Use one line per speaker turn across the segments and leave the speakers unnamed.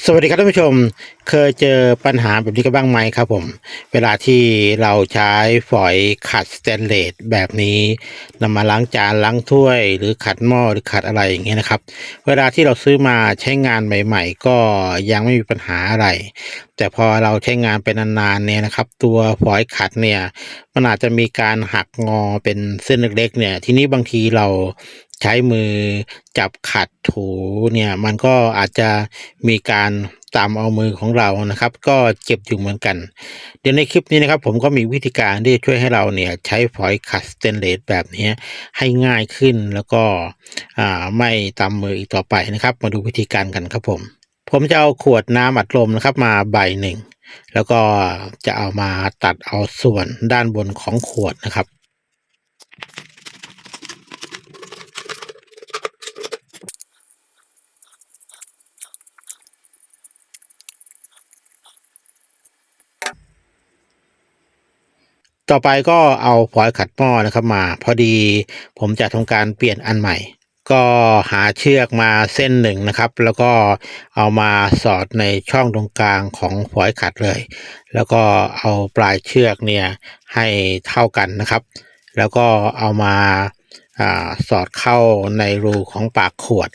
สวัสดีครับท่านผู้ชมเคยเจอปัญหาแบบนี้กันบ้างไหมครับผม เวลาที่เราใช้ฝอยขัดสแตนเลสแบบนี้นำมาล้างจานล้างถ้วย หรือขัดหม้อหรือขัดอะไรอย่างเงี้ยนะครับ เวลาที่เราซื้อมาใช้งานใหม่ ๆ ก็ยังไม่มีปัญหาอะไร แต่พอเราใช้งานเป็นนานๆเนี่ยนะครับ ตัวฝอยขัดเนี่ยมันอาจจะมีการหักงอเป็นเส้นเล็กๆเนี่ยทีนี้บางทีเรา ใช้มือจับขัดถูเนี่ยมันก็อาจจะมีการตามเอามือของเรานะครับ ก็เจ็บอยู่เหมือนกัน เดี๋ยวในคลิปนี้นะครับ ผมก็มีวิธีการที่ช่วยให้เราเนี่ยใช้ฝอยขัดสเตนเลสแบบนี้ให้ง่ายขึ้นแล้วก็ไม่ตามมืออีกต่อไปนะครับ มาดูวิธีการกันครับผม ผมจะเอาขวดน้ำอัดลมนะครับมาใบหนึ่งแล้วก็จะเอามาตัดเอาส่วนด้านบนของขวดนะครับ ต่อไปก็เอาฝอยขัดหม้อนะครับมา พอดีผมจะทำการเปลี่ยนอันใหม่ ก็หาเชือกมาเส้นหนึ่งนะครับ แล้วก็เอามาสอดในช่องตรงกลางของฝอยขัดเลย แล้วก็เอาปลายเชือกเนี่ยให้เท่ากันนะครับ แล้วก็เอามาอาสอดเข้าในรูของปากขวด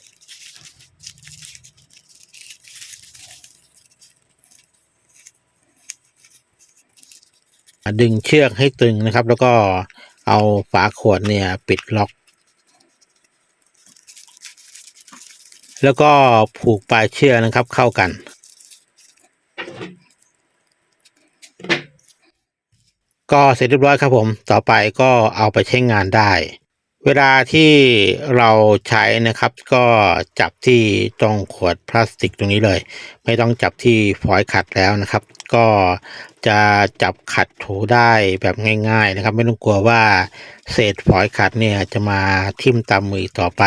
ดึงเชือกให้ตึงนะครับ แล้วก็เอาฝาขวดเนี่ยปิดล็อก แล้วก็ผูกปลายเชือกนะครับเข้ากัน ก็เสร็จเรียบร้อยครับผม ต่อไปก็เอาไปใช้งานได้ เวลาที่เราใช้นะครับ ก็จับที่ตรงขวดพลาสติกตรงนี้เลย ไม่ต้องจับที่ฝอยขัดแล้วนะครับ ก็จะจับขัดถูได้แบบง่าย ๆนะครับ ไม่ต้องกลัวว่าเศษฝอยขัดเนี่ยจะมาทิ่มตามมือต่อไป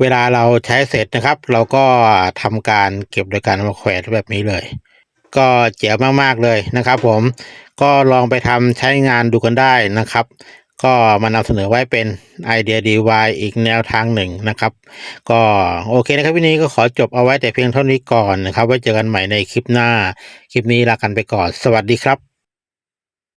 เวลาเราใช้เสร็จนะครับ เราก็ทำการเก็บโดยการมาแขวนแบบนี้เลยก็เจ๋วมาก ๆ เลยนะครับผมก็ลองไปทำใช้งานดูกันได้นะครับ ก็มานำเสนอไว้เป็นไอเดีย DIY อีกแนวทางหนึ่งนะครับ ก็โอเคนะครับวันนี้ก็ขอจบเอาไว้แต่เพียงเท่านี้ก่อนนะครับ ไว้เจอกันใหม่ในคลิปหน้า คลิปนี้ลากันไปก่อน สวัสดีครับ